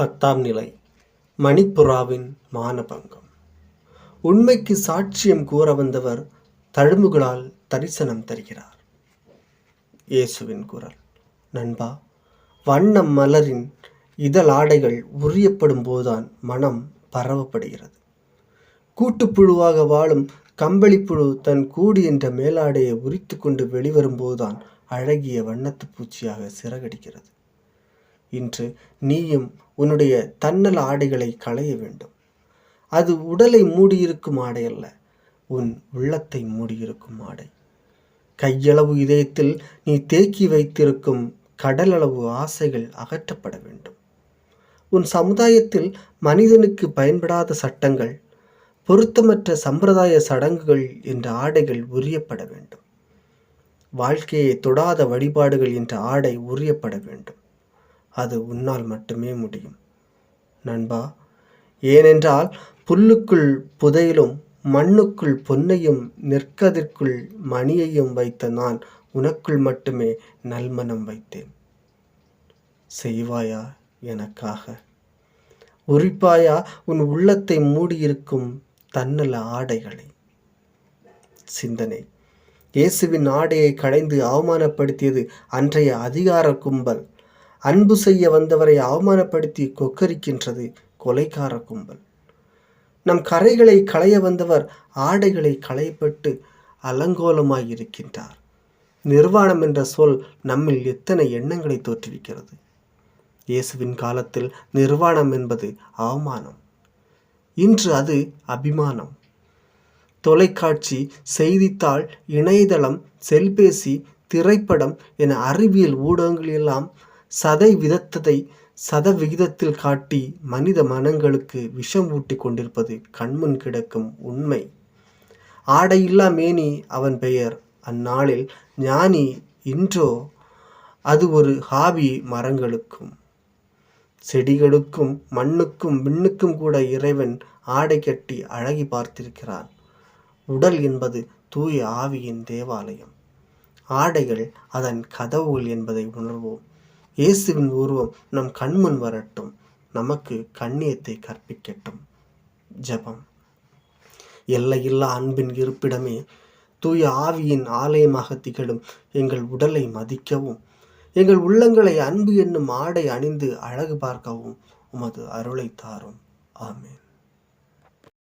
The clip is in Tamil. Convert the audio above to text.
பத்தாம் நிலை மணிப்புறாவின் மானபங்கம். உண்மைக்கு சாட்சியம் கூற வந்தவர் தழும்புகளால் தரிசனம் தருகிறார். இயேசுவின் குரல். நண்பா வண்ணம் மலரின் இதழாடைகள் உரியப்படும் போதுதான் மனம் பரவப்படுகிறது. கூட்டுப்புழுவாக வாழும் கம்பளிப்புழு தன் கூடு என்ற மேலாடையை உரித்து கொண்டு வெளிவரும்போதுதான் அழகிய வண்ணத்து பூச்சியாக சிறகடிக்கிறது. இன்று நீயும் உன்னுடைய தன்னல் ஆடைகளை களைய வேண்டும். அது உடலை மூடியிருக்கும் ஆடை அல்ல உன் உள்ளத்தை மூடியிருக்கும் ஆடை. கையளவு இதயத்தில் நீ தேக்கி வைத்திருக்கும் கடலளவு ஆசைகள் அகற்றப்பட வேண்டும். உன் சமுதாயத்தில் மனிதனுக்கு பயன்படாத சட்டங்கள் பொருத்தமற்ற சம்பிரதாய சடங்குகள் என்ற ஆடைகள் உரியப்பட வேண்டும். வாழ்க்கையை தொடாத வழிபாடுகள் என்ற ஆடை உரியப்பட வேண்டும். அது உன்னால் மட்டுமே முடியும். நண்பா ஏனென்றால் புல்லுக்குள் புதையிலும் மண்ணுக்குள் பொன்னையும் நிற்கதற்குள் மணியையும் வைத்த நான் உனக்குள் மட்டுமே நல்மனம் வைத்தேன். செய்வாயா எனக்காக? உரிப்பாயா உன் உள்ளத்தை மூடியிருக்கும் தன்னல ஆடைகளை? சிந்தனை. இயேசுவின் ஆடையை களைந்து அவமானப்படுத்தியது அன்றைய அதிகார கும்பல். அன்பு செய்ய வந்தவரை அவமானப்படுத்தி கொக்கரிக்கின்றது கொலைக்கார கும்பல். நம் கரைகளை களைய வந்தவர் ஆடைகளை களையப்பட்டு அலங்கோலமாய் இருக்கின்றார் நிர்வாணம் என்ற சொல் நம்மில் எத்தனை எண்ணங்களை தோற்றுவிக்கிறது. இயேசுவின் காலத்தில் நிர்வாணம் என்பது அவமானம். இன்று அது அபிமானம். தொலைக்காட்சி செய்தித்தாள் இணையதளம் செல்பேசி திரைப்படம் என அறிவியல் ஊடகங்களெல்லாம் சதை விதத்ததை சதவிகிதத்தில் காட்டி மனித மனங்களுக்கு விஷம் ஊட்டி கொண்டிருப்பது கண்முன் கிடக்கும் உண்மை. ஆடையில்லா மேனி அவன் பெயர். அந்நாளில் ஞானி இன்றோ அது ஒரு ஹாபி மரங்களுக்கும். செடிகளுக்கும் மண்ணுக்கும் விண்ணுக்கும் கூட இறைவன் ஆடை கட்டி அழகி பார்த்திருக்கிறான் உடல் என்பது தூய ஆவியின் தேவாலயம். ஆடைகள் அதன் கதவுகள் என்பதை உணர்வோம். இயேசுவின் உருவம் நம் கண்முன் வரட்டும். நமக்கு கண்ணியத்தை கற்பிக்கட்டும். ஜெபம். எல்லையில்லா அன்பின் இருப்பிடமே தூய ஆவியின் ஆலயமாக திகழும் எங்கள் உடலை மதிக்கவும் எங்கள் உள்ளங்களை அன்பு என்னும் ஆடை அணிந்து அழகு பார்க்கவும் உமது அருளை தாரும். ஆமேன்.